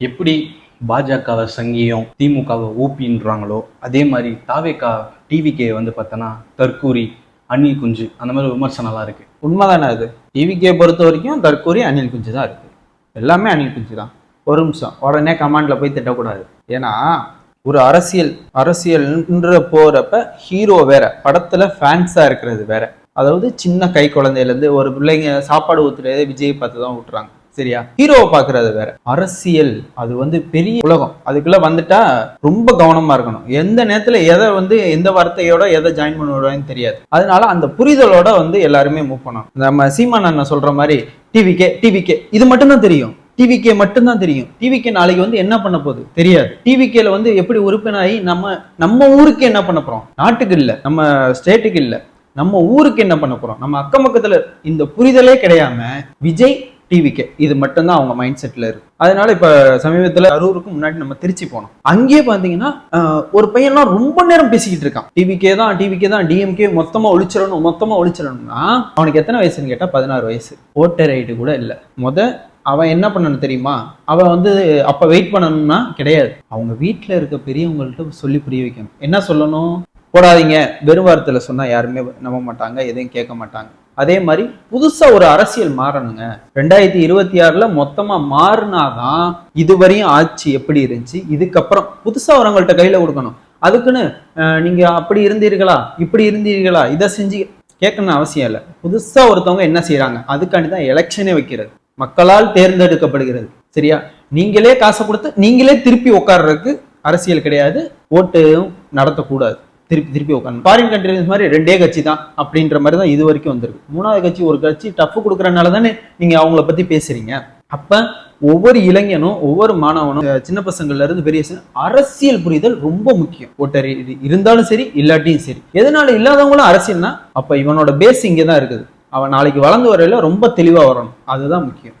எப்படி பாஜகவை சங்கியம் திமுகவை ஊப்பின்றாங்களோ அதே மாதிரி தாவேக்கா டிவிகே வந்து பார்த்தோன்னா தற்கூரி அணில் குஞ்சு அந்த மாதிரி விமர்சனம்லாம் இருக்கு. உண்மைதானே அது? டிவிகே பொறுத்த வரைக்கும் தற்கூரி அணில் குஞ்சு தான் இருக்கு. எல்லாமே அணில் குஞ்சு தான். ஒரு நிமிஷம் உடனே கமாண்டில் போய் திட்டக்கூடாது. ஏன்னா ஒரு அரசியல் அரசியல்ன்ற போகிறப்ப ஹீரோ வேற படத்தில் ஃபேன்ஸாக இருக்கிறது வேற. அதாவது சின்ன கை குழந்தையிலேருந்து ஒரு பிள்ளைங்க சாப்பாடு ஊத்துறதே விஜய் பார்த்து தான் ஊட்டுறாங்க. சரியா? ஹீரோவை பார்க்கறது வேற. அரசியல் அது வந்து பெரிய உலகம். அதுக்குள்ள வந்துட்டா ரொம்ப கவனமா இருக்கணும். எந்த நேரத்துல எதை வந்து எந்த வார்த்தையோட எதை ஜாயின் பண்ணுவாங்கன்னு தெரியாது. அதனால அந்த புரிதலோட வந்து எல்லாருமே மூவ் பண்ணணும். நம்ம சீமான் அண்ணன் சொல்ற மாதிரி டிவிக்கே டிவிக்கே இது மட்டும்தான் தெரியும். டிவிகே மட்டும்தான் தெரியும். டிவிகே நாளைக்கு வந்து என்ன பண்ண போகுது? தெரியாது. டிவிகேல வந்து எப்படி உறுப்பினராகி நம்ம நம்ம ஊருக்கு என்ன பண்ண போறோம்? நாட்டுக்கு இல்ல. நம்ம ஸ்டேட்டுக்கு இல்ல. நம்ம ஊருக்கு என்ன பண்ண போறோம்? நம்ம அக்கம் பக்கத்துல இந்த புரிதலே கிடையாம விஜய் டிவிகே இது மட்டும்தான் அவங்க மைண்ட் செட்டில் இருக்கு. அதனால இப்போ சமீபத்தில் அரூருக்கு முன்னாடி நம்ம திருச்சி போனோம். அங்கேயே பார்த்தீங்கன்னா ஒரு பையன்லாம் ரொம்ப நேரம் பேசிக்கிட்டு இருக்கான். டிவிகே தான் டிவிகே தான் டிஎம்கே மொத்தமாக ஒழிச்சிடணும் மொத்தமாக ஒழிச்சிடணும்னா அவனுக்கு எத்தனை வயசுன்னு கேட்டால் பதினாறு வயசு. ஓட்டர் ஐடி கூட இல்லை. மொதல் அவன் என்ன பண்ணணும் தெரியுமா? அவன் வந்து அப்போ வெயிட் பண்ணணும்னா கிடையாது. அவங்க வீட்டில் இருக்க பெரியவங்கள்ட்ட சொல்லி புரிய வைக்கணும். என்ன சொல்லணும்? போடாதீங்க. வெறும் வாரத்தில் சொன்னால் யாருமே நம்ப மாட்டாங்க எதையும் கேட்க மாட்டாங்க. அதே மாதிரி புதுசா ஒரு அரசியல் மாறணுங்க. ரெண்டாயிரத்தி இருபத்தி ஆறுல மொத்தமா மாறினாதான் இதுவரையும் ஆட்சி எப்படி இருந்துச்சு? இதுக்கப்புறம் புதுசா வரவங்கள்ட்ட கையில கொடுக்கணும். அதுக்குன்னு நீங்க அப்படி இருந்தீர்களா? இப்படி இருந்தீர்களா? இதை செஞ்சு கேட்கணும்னு அவசியம் இல்லை. புதுசா ஒருத்தவங்க என்ன செய்யறாங்க அதுக்காண்டி தான் எலெக்ஷனே வைக்கிறது. மக்களால் தேர்ந்தெடுக்கப்படுகிறது. சரியா? நீங்களே காசை கொடுத்து நீங்களே திருப்பி உட்கார்றதுக்கு அரசியல் கிடையாது. ஓட்டு நடத்தக்கூடாது. திருப்பி திருப்பி உட்காந்து ஃபாரின் கண்ட்ரிஸ் மாதிரி ரெண்டே கட்சி தான் அப்படின்ற மாதிரி தான் இது வரைக்கும் வந்திருக்கு. மூணாவது கட்சி ஒரு கட்சி டஃப் கொடுக்குறனால தானே நீங்கள் அவங்கள பற்றி பேசுறீங்க. அப்போ ஒவ்வொரு இளைஞனும் ஒவ்வொரு மாணவனும் சின்ன பசங்கள்ல இருந்து பெரிய அரசியல் புரிதல் ரொம்ப முக்கியம். ஓட்டர் இது இருந்தாலும் சரி இல்லாட்டியும் சரி. எதனால இல்லாதவங்களும் அரசியல்னா அப்ப இவனோட பேஸ் இங்கே தான் இருக்குது. அவன் நாளைக்கு வளர்ந்து வரையில ரொம்ப தெளிவாக வரணும். அதுதான் முக்கியம்.